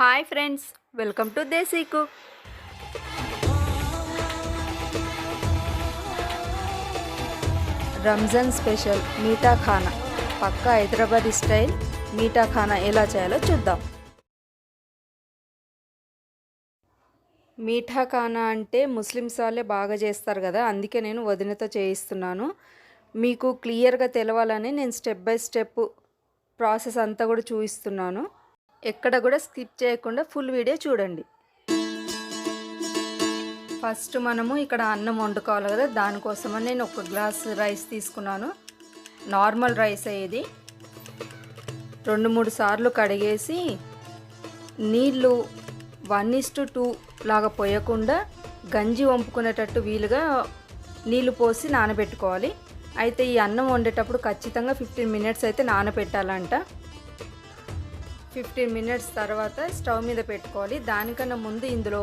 Hi friends welcome to Desi cook. Ramzan special Meetha Khana. Pakka Hyderabad style మీఠా ఖానా ఎలా చేయాలో చూద్దాం. మీఠా ఖానా అంటే ముస్లిమ్స్ వాళ్ళే బాగా చేస్తారు కదా అందుకే నేను వదినతో చేయిస్తున్నాను. మీకు క్లియర్గా తెలవాలని నేను స్టెప్ బై స్టెప్ ప్రాసెస్ అంతా కూడా చూపిస్తున్నాను ఎక్కడ కూడా స్కిప్ చేయకుండా ఫుల్ వీడియో చూడండి. ఫస్ట్ మనము ఇక్కడ అన్నం వండుకోవాలి కదా దానికోసమని నేను ఒక గ్లాస్ రైస్ తీసుకున్నాను. నార్మల్ రైస్ అయ్యేది. రెండు మూడు సార్లు కడిగేసి నీళ్ళు వన్ ఇస్ టు టూ లాగా పోయకుండా గంజి వంపుకునేటట్టు వీలుగా నీళ్ళు పోసి నానబెట్టుకోవాలి. అయితే ఈ అన్నం వండేటప్పుడు ఖచ్చితంగా ఫిఫ్టీన్ మినిట్స్ అయితే నానబెట్టాలంట. ఫిఫ్టీన్ మినిట్స్ తర్వాత స్టవ్ మీద పెట్టుకోవాలి. దానికన్నా ముందు ఇందులో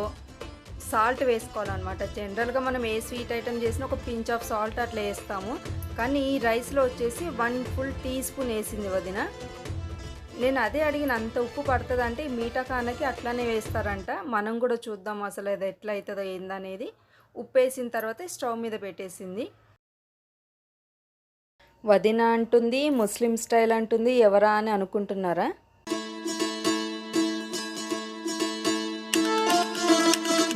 సాల్ట్ వేసుకోవాలన్నమాట. జనరల్గా మనం ఏ స్వీట్ ఐటెం చేసినా ఒక పించ్ ఆఫ్ సాల్ట్ అట్లా వేస్తాము. కానీ ఈ రైస్లో వచ్చేసి వన్ ఫుల్ టీ స్పూన్ వేసింది వదిన. నేను అదే అడిగిన అంత ఉప్పు పడుతుందంటే ఈ మీఠా కానకి అట్లానే వేస్తారంట. మనం కూడా చూద్దాం అసలు అది ఎట్లా అవుతుందో ఏందనేది. ఉప్పు వేసిన తర్వాత స్టవ్ మీద పెట్టేసింది. వదిన అంటుంది ముస్లిం స్టైల్ అంటుంది ఎవరా అని అనుకుంటున్నారా?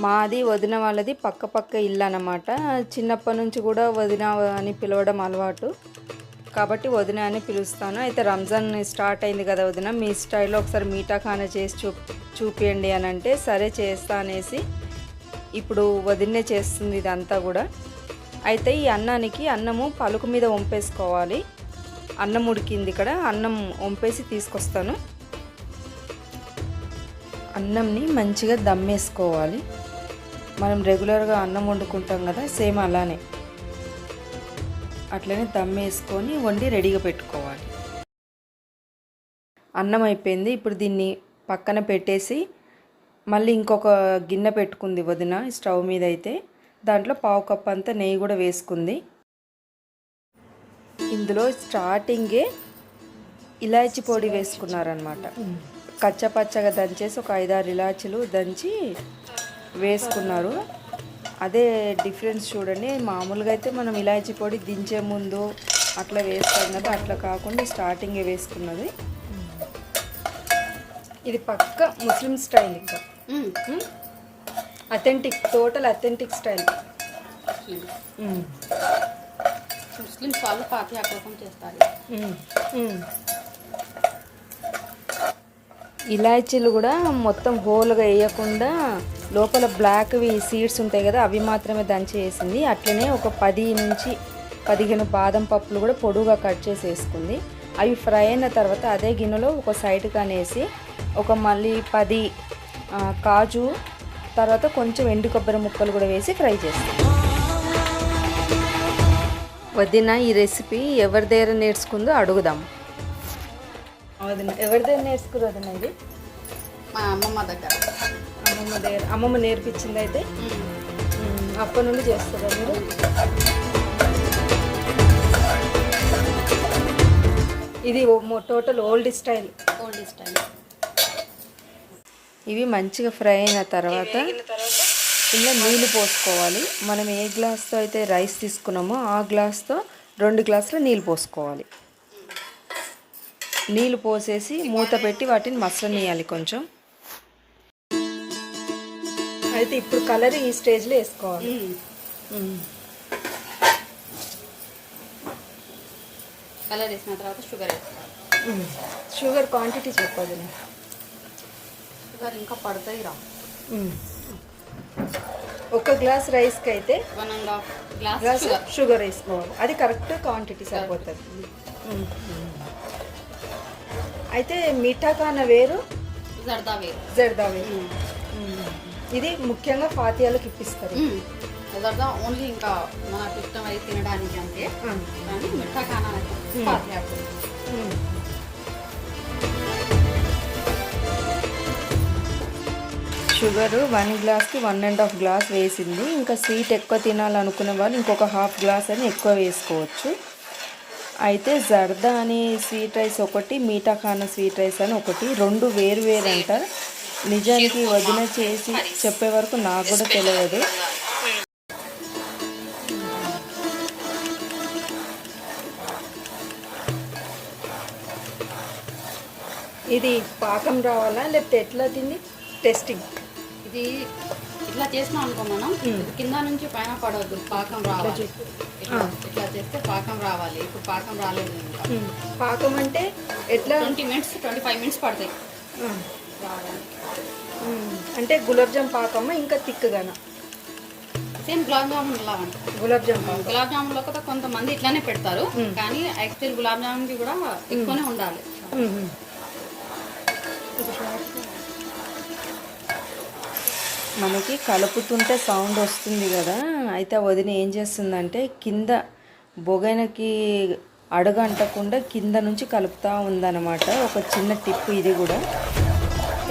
మాది వదిన వాళ్ళది పక్క పక్క ఇల్లు అన్నమాట. చిన్నప్పటి నుంచి కూడా వదిన అని పిలవడం అలవాటు. కాబట్టి వదిన అని పిలుస్తాను. అయితే రంజాన్ స్టార్ట్ అయింది కదా వదిన మీ స్టైల్లో ఒకసారి మీఠా ఖానా చేసి చూ చూపియండి అని అంటే సరే చేస్తా అనేసి ఇప్పుడు వదినే చేస్తుంది ఇదంతా కూడా. అయితే ఈ అన్నానికి అన్నము పలుకు మీద వంపేసుకోవాలి. అన్నం ఉడికింది ఇక్కడ అన్నం వంపేసి తీసుకొస్తాను. అన్నంని మంచిగా దమ్మేసుకోవాలి. మనం రెగ్యులర్గా అన్నం వండుకుంటాం కదా సేమ్ అలానే. అట్లనే దమ్ వేసుకొని వండి రెడీగా పెట్టుకోవాలి. అన్నం అయిపోయింది. ఇప్పుడు దీన్ని పక్కన పెట్టేసి మళ్ళీ ఇంకొక గిన్నె పెట్టుకుంది వదిన స్టవ్ మీద అయితే. దాంట్లో పావు కప్ అంతా నెయ్యి కూడా వేసుకుంది. ఇందులో స్టార్టింగే ఇలాచి పొడి వేసుకున్నారనమాట కచ్చపచ్చగా దంచేసి ఒక ఐదారు ఇలాచీలు దంచి వేసుకున్నారు. అదే డిఫరెన్స్ చూడండి. మామూలుగా అయితే మనం ఇలాచీ పొడి దించే ముందు అట్లా వేస్తాం కదా అట్లా కాకుండా స్టార్టింగే వేసుకున్నది. ఇది పక్క ముస్లిం స్టైల్ ఇంకా. Authentic total authentic style Muslims వాళ్ళు కోసం చేస్తారు. ఇలాచీలు కూడా మొత్తం హోల్గా వేయకుండా లోపల బ్లాక్వి సీడ్స్ ఉంటాయి కదా అవి మాత్రమే దంచి వేసింది. అట్లనే ఒక పది నుంచి పదిహేను బాదం పప్పులు కూడా పొడుగా కట్ చేసి వేసుకుంది. అవి ఫ్రై అయిన తర్వాత అదే గిన్నెలో ఒక సైడ్ అనేసి ఒక మళ్ళీ పది కాజు తర్వాత కొంచెం ఎండు కొబ్బరి ముక్కలు కూడా వేసి ఫ్రై చేస్తాం. వదిన ఈ రెసిపీ ఎవరి దగ్గర నేర్చుకుందో అడుగుదాం. వదిన ఎవరి దగ్గర నేర్చుకురు వదిన ఇది? మా అమ్మమ్మ దగ్గర. అమ్మమ్మ దగ్గర అమ్మమ్మ నేర్పించింది అయితే. అప్పటి నుండి చేస్తారా మీరు? ఇది total old style. Old style. ఇవి మంచిగా ఫ్రై అయిన తర్వాత ఇలా నీళ్ళు పోసుకోవాలి. మనం ఏ గ్లాస్తో అయితే రైస్ తీసుకున్నామో ఆ గ్లాస్తో రెండు గ్లాసుల నీళ్ళు పోసుకోవాలి. నీళ్ళు పోసేసి మూత పెట్టి వాటిని మసలనియాలి కొంచెం. అయితే ఇప్పుడు కలర్ ఈ స్టేజ్లో వేసుకోవాలి. కలర్ వేసిన తర్వాత షుగర్ వేసుకోవాలి. షుగర్ క్వాంటిటీ చెప్పదు. షుగర్ ఇంకా పడుతుంది రా. ఒక గ్లాస్ రైస్కి అయితే one and half glass sugar. వేసుకోవాలి. అది కరెక్ట్ క్వాంటిటీ సరిపోతుంది. అయితే మిఠా కాన వేరు జర్దా వేరు జర్దా వేరు మ్మ్. ఇది ముఖ్యంగా ఫాతియాలకు ఇప్పిస్తారు జర్దా ఓన్లీ ఇంకా మనకు ఇష్టం అయితే తినడానికి అంతే. కానీ మిఠా ఖానా అయితే ఫాతిహా కోసం. మ్మ్. షుగర్ వన్ గ్లాస్కి వన్ అండ్ హాఫ్ గ్లాస్ వేసింది ఇంకా స్వీట్ ఎక్కువ తినాలనుకునే వాళ్ళు ఇంకొక హాఫ్ గ్లాస్ అని ఎక్కువ వేసుకోవచ్చు అయితే జర్దా అని స్వీట్ రైస్ ఒకటి మీఠా ఖానా స్వీట్ రైస్ అని ఒకటి రెండు వేరు వేరు అంటారు నిజానికి వదిన చేసి చెప్పే వరకు నాకు కూడా తెలియదు. ఇది పాకం రావాలా? లేకపోతే ఎట్లా తింది? టెస్టింగ్ ఇది ఇట్లా చేసినాం అనుకో మనం కింద నుంచి పైన పడవద్దు పాకం రావాలి. ఇట్లా చేస్తే పాకం రావాలి. ఇప్పుడు పాకం రాలేదు ఇంకా. పాకం అంటే ఎట్లా? Twenty minutes twenty five minutes పడతాయి. అంటే గులాబ్ జామ్ పాకమ్మా ఇంకా తిక్కుగానా? సేమ్ గులాబ్ జామున్ లాగా ఉంటుంది గులాబ్ జామ్ పాకం. గులాబ్ జామున్ కూడా కొంతమంది ఇట్లానే పెడతారు. కానీ యాక్చువల్ గులాబ్ జామున్కి కూడా ఎక్కువనే ఉండాలి. మనకి కలుపుతుంటే సౌండ్ వస్తుంది కదా. అయితే వదిన ఏం చేస్తుందంటే కింద బొగైనకి అడగంటకుండా కింద నుంచి కలుపుతూ ఉందన్నమాట. ఒక చిన్న టిప్ ఇది కూడా.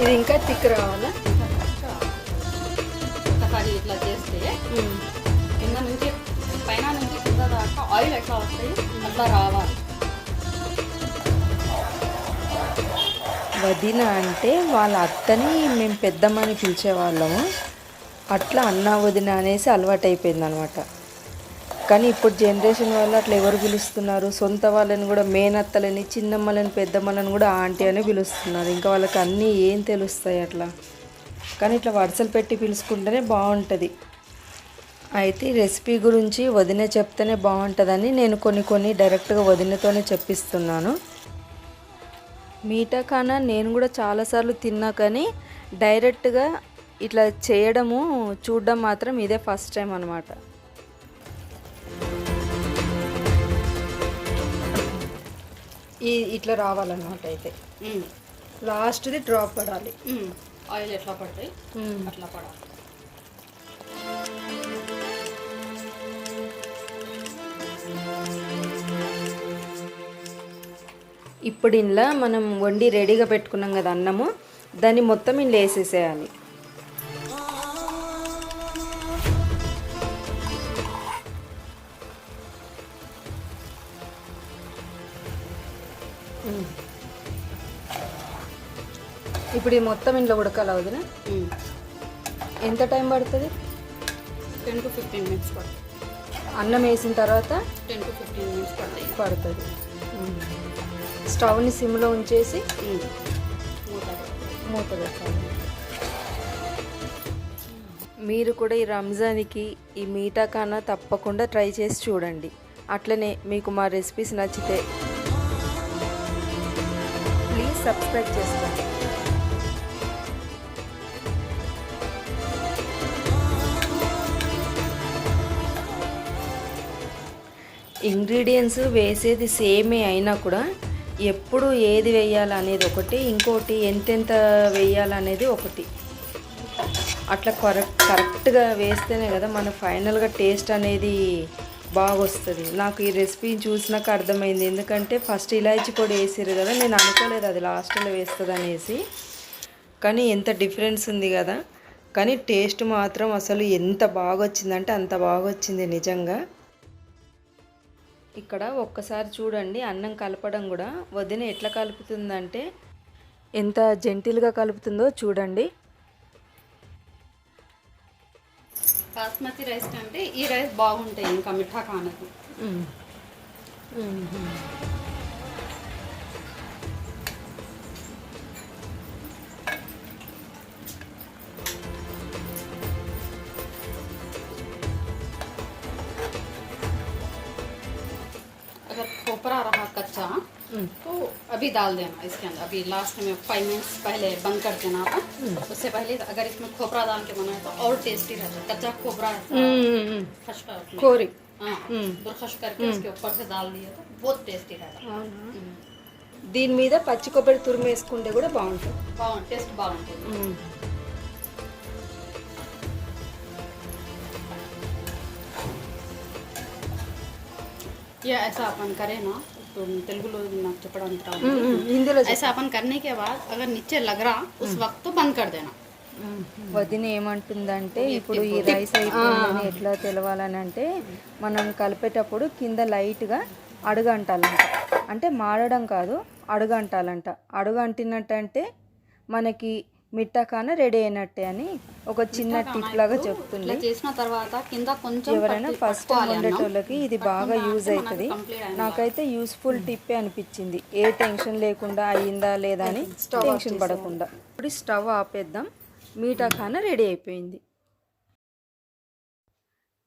ఇది ఇంకా తిక్ రావాలా? ఇట్లా చేస్తే కింద నుంచి పైన నుంచి కింద దాకా ఆయిల్ ఎట్లా వస్తాయి అట్లా రావాలి. వదిన అంటే వాళ్ళ అత్తని మేము పెద్దమ్మని పిలిచేవాళ్ళము. అట్లా అన్న వదిన అనేసి అలవాటైపోయింది అనమాట కానీ ఇప్పుడు జనరేషన్ వాళ్ళు అట్లా ఎవరు పిలుస్తున్నారు? సొంత వాళ్ళని కూడా మేనత్తలని చిన్నమ్మలని పెద్దమ్మలని కూడా ఆంటీ అని పిలుస్తున్నారు. ఇంకా వాళ్ళకి అన్నీ ఏం తెలుస్తాయి అట్లా? కానీ ఇట్లా వరుసలు పెట్టి పిలుచుకుంటేనే బాగుంటుంది. అయితే రెసిపీ గురించి వదిన చెప్తేనే బాగుంటుందని నేను కొన్ని కొన్ని డైరెక్ట్గా వదినతోనే చెప్పిస్తున్నాను. మీఠా ఖానా నేను కూడా చాలాసార్లు తిన్నా కానీ డైరెక్ట్గా ఇట్లా చేయడము చూడడం మాత్రం ఇదే ఫస్ట్ టైం అనమాట ఈ ఇట్లా రావాలన్నమాట అయితే. లాస్ట్ది డ్రాప్ పడాలి. ఆయిల్ ఎట్లా పడతాయి? అట్లా పడాలి. ఇప్పుడు ఇంట్లో మనం వండి రెడీగా పెట్టుకున్నాం కదా అన్నము దాన్ని మొత్తం ఇంట్లో వేసేసేయాలి. ఇప్పుడు ఇది మొత్తం ఇంట్లో ఉడకాలి వదిన? ఎంత టైం పడుతుంది? టెన్ టు ఫిఫ్టీన్ మినిట్స్ పడతాయి అన్నం వేసిన తర్వాత టెన్ టు ఫిఫ్టీన్ మినిట్స్ పడతాయి పడుతుంది. స్టవ్ని సిమ్లో ఉంచేసి. మూత పెట్టాలి. మూత పెట్టాలి మీరు కూడా ఈ రంజాన్కి ఈ మీఠా ఖానా తప్పకుండా ట్రై చేసి చూడండి అట్లనే మీకు మా రెసిపీస్ నచ్చితే ప్లీజ్ సబ్స్క్రైబ్ చేసుకోండి ఇంగ్రీడియంట్స్ వేసేది సేమే అయినా కూడా ఎప్పుడు ఏది వేయాలనేది ఒకటి ఇంకోటి ఎంతెంత వేయాలనేది ఒకటి. అట్లా కరెక్ట్ కరెక్ట్గా వేస్తేనే కదా మన ఫైనల్గా టేస్ట్ అనేది బాగా వస్తుంది నాకు ఈ రెసిపీ చూసినాక అర్థమైంది. ఎందుకంటే ఫస్ట్ ఇలాచి పొడి వేసారు కదా నేను అనుకోలేదు అది లాస్ట్లో వేస్తుంది అనేసి కానీ ఎంత డిఫరెన్స్ ఉంది కదా. కానీ టేస్ట్ మాత్రం అసలు ఎంత బాగా వచ్చిందంటే అంత బాగా వచ్చింది నిజంగా. ఇక్కడ ఒక్కసారి చూడండి అన్నం కలపడం కూడా. వదిన ఎట్లా కలుపుతుందంటే ఎంత జెంటిల్గా కలుపుతుందో చూడండి. బాస్మతి రైస్ కంటే ఈ రైస్ బాగుంటాయి ఇంకా మిఠా ఖానకు तो अभी डाल देना इसके अंदर अभी लास्ट में फाइव मिनट्स पहले बंद कर देना था उससे पहले अगर इसमें खोपरा डाल के बनाए तो और टेस्टी रहता है कच्चा खोपरा खशका उसमें। కోరి हाँ बुरखश करके उसके ऊपर से डाल दिया तो बहुत टेस्टी रहता है हम्म। దీని మీద పచ్చి కొబ్బరి తురుము వేసుకుంటే కూడా బాగుంటుంది బాగుంది టేస్ట్ బాగుంటుంది ये ऐसा अपन करे ना तो तेलुगु నాకు చెప్పడానికి రాదు హిందీలో ऐसा अपन करने के बाद अगर नीचे लग रहा उस वक्त तो बंद कर देना వదిన ఏమంటుందంటే ఇప్పుడు ఈ రైస్ అయిపోయిందని ఎట్లా తెలవాలని అంటే మనం కలిపేటప్పుడు కింద లైట్గా అడుగు అంటాలంట అంటే మాడడం కాదు అడుగు అంటాలంట అడుగు అంటినట్టు అంటే మనకి మిట్టా కాన రెడీ అయినట్టే అని ఒక చిన్న టిప్ లాగా చెప్తుంది. చేసిన తర్వాత కింద కొంచెం ఎవరైనా ఫస్ట్ అన్నం. వండేటోళ్ళకి ఇది బాగా యూజ్ అవుతుంది. నాకైతే యూస్ఫుల్ టిప్పే అనిపించింది. ఏ టెన్షన్ లేకుండా అయ్యిందా లేదా అని టెన్షన్ పడకుండా. ఇప్పుడు స్టవ్ ఆపేద్దాం. మీఠా ఖాన రెడీ అయిపోయింది.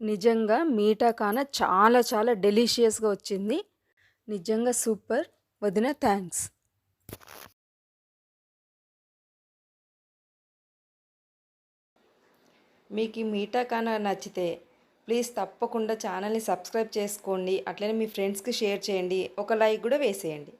నిజంగా మీఠా ఖాన చాలా చాలా డెలిషియస్గా వచ్చింది. నిజంగా సూపర్. వదిన థ్యాంక్స్. మీకు ఈ మీఠా ఖానా నచ్చితే ప్లీజ్ తప్పకుండా ఛానల్ని సబ్స్క్రైబ్ చేసుకోండి. అట్లనే మీ ఫ్రెండ్స్కి షేర్ చేయండి. ఒక లైక్ కూడా వేసేయండి.